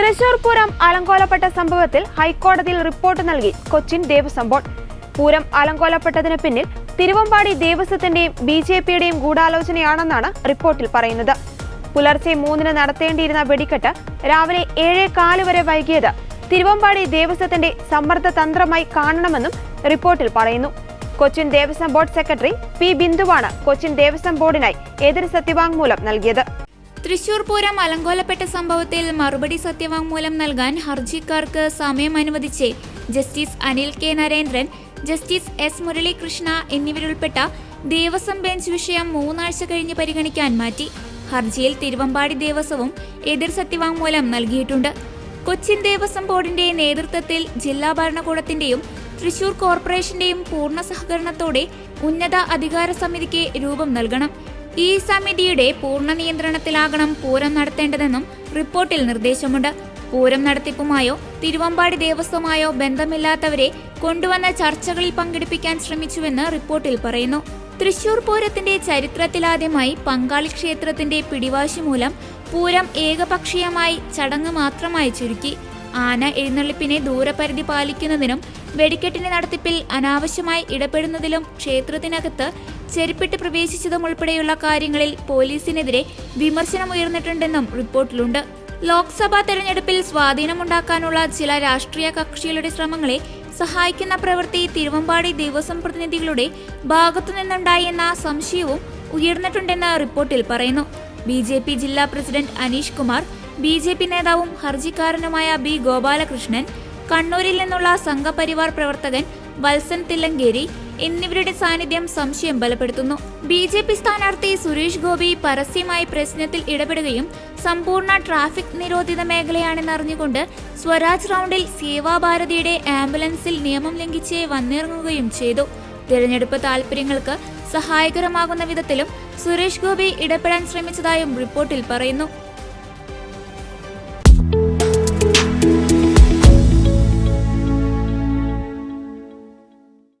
തൃശൂർ പൂരം അലങ്കോലപ്പെട്ട സംഭവത്തിൽ ഹൈക്കോടതിയിൽ റിപ്പോർട്ട് നൽകി കൊച്ചിൻ ദേവസ്വം ബോർഡ്. പൂരം അലങ്കോലപ്പെട്ടതിന് പിന്നിൽ തിരുവമ്പാടി ദേവസ്വത്തിന്റെയും ബി ജെ പിയുടെയും ഗൂഢാലോചനയാണെന്നാണ് റിപ്പോർട്ടിൽ പറയുന്നത്. പുലർച്ചെ മൂന്നിന് നടത്തേണ്ടിയിരുന്ന വെടിക്കെട്ട് രാവിലെ ഏഴേ കാൽ വരെ വൈകിയത് തിരുവമ്പാടി ദേവസ്വത്തിന്റെ സമ്മർദ്ദ തന്ത്രമായി കാണണമെന്നും റിപ്പോർട്ടിൽ പറയുന്നു. Cochin Devaswom board secretary P ബിന്ദുവാണ് Cochin Devaswom ബോർഡിനായി എതിർ സത്യവാങ്മൂലം നൽകിയത്. തൃശൂർ പൂരം അലങ്കോലപ്പെട്ട സംഭവത്തിൽ മറുപടി സത്യവാങ്മൂലം നൽകാൻ ഹർജിക്കാർക്ക് സമയം അനുവദിച്ച് justice Anil K Narendran justice S Muralikrishna എന്നിവരുൾപ്പെട്ട Devaswom bench വിഷയം മൂന്നാഴ്ച കഴിഞ്ഞ് പരിഗണിക്കാൻ മാറ്റി. ഹർജിയിൽ തിരുവമ്പാടി ദേവസ്വവും എതിർ സത്യവാങ്മൂലം നൽകിയിട്ടുണ്ട്. കൊച്ചിൻ ദേവസ്വം ബോർഡിന്റെ നേതൃത്വത്തിൽ ജില്ലാ ഭരണകൂടത്തിന്റെയും തൃശൂർ കോർപ്പറേഷന്റെയും പൂർണ സഹകരണത്തോടെ ഉന്നത അധികാര സമിതിക്ക് രൂപം നൽകണം. ഈ സമിതിയുടെ പൂർണ നിയന്ത്രണത്തിലാകണം പൂരം നടത്തേണ്ടതെന്നും റിപ്പോർട്ടിൽ നിർദ്ദേശമുണ്ട്. പൂരം നടത്തിപ്പുമായോ തിരുവമ്പാടി ദേവസ്വമായോ ബന്ധമില്ലാത്തവരെ കൊണ്ടുവന്ന ചർച്ചകളിൽ പങ്കെടുപ്പിക്കാൻ ശ്രമിച്ചുവെന്ന് റിപ്പോർട്ടിൽ പറയുന്നു. തൃശൂർ പൂരത്തിന്റെ ചരിത്രത്തിലാദ്യമായി പങ്കാളി ക്ഷേത്രത്തിന്റെ പിടിവാശി മൂലം പൂരം ഏകപക്ഷീയമായി ചടങ്ങ് മാത്രമായി ചുരുക്കി. ആന എഴുന്നള്ളിപ്പിനെ ദൂരപരിധി പാലിക്കുന്നതിനും വെടിക്കെട്ടിന്റെ നടത്തിപ്പിൽ അനാവശ്യമായി ഇടപെടുന്നതിലും ക്ഷേത്രത്തിനകത്ത് ചെരുപ്പിട്ട് പ്രവേശിച്ചതും ഉൾപ്പെടെയുള്ള കാര്യങ്ങളിൽ പോലീസിനെതിരെ വിമർശനമുയർന്നിട്ടുണ്ടെന്നും റിപ്പോർട്ടിലുണ്ട്. ലോക്സഭാ തെരഞ്ഞെടുപ്പിൽ സ്വാധീനമുണ്ടാക്കാനുള്ള ചില രാഷ്ട്രീയ കക്ഷികളുടെ ശ്രമങ്ങളെ സഹായിക്കുന്ന പ്രവൃത്തി തിരുവമ്പാടി ദേവസ്വം പ്രതിനിധികളുടെ ഭാഗത്തുനിന്നുണ്ടായെന്ന സംശയവും ഉയർന്നിട്ടുണ്ടെന്ന് റിപ്പോർട്ടിൽ പറയുന്നു. ബി ജെ പി ജില്ലാ president Aneesh Kumar B J P നേതാവും ഹർജിക്കാരനുമായ ബി ഗോപാലകൃഷ്ണൻ കണ്ണൂരിൽ നിന്നുള്ള സംഘപരിവാർ പ്രവർത്തകൻ വത്സൻ തില്ലങ്കേരി എന്നിവരുടെ സാന്നിധ്യം സംശയം ബലപ്പെടുത്തുന്നു. ബി ജെ പി സ്ഥാനാർത്ഥി സുരേഷ് ഗോപി പരസ്യമായി പ്രശ്നത്തിൽ ഇടപെടുകയും സമ്പൂർണ ട്രാഫിക് നിരോധിത മേഖലയാണെന്നറിഞ്ഞുകൊണ്ട് സ്വരാജ് റൗണ്ടിൽ സേവാഭാരതിയുടെ ആംബുലൻസിൽ നിയമം ലംഘിച്ച് വന്നിറങ്ങുകയും ചെയ്തു. തിരഞ്ഞെടുപ്പ് താൽപര്യങ്ങൾക്ക് സഹായകരമാകുന്ന വിധത്തിലും സുരേഷ് ഗോപി ഇടപെടാൻ ശ്രമിച്ചതായും റിപ്പോർട്ടിൽ പറയുന്നു.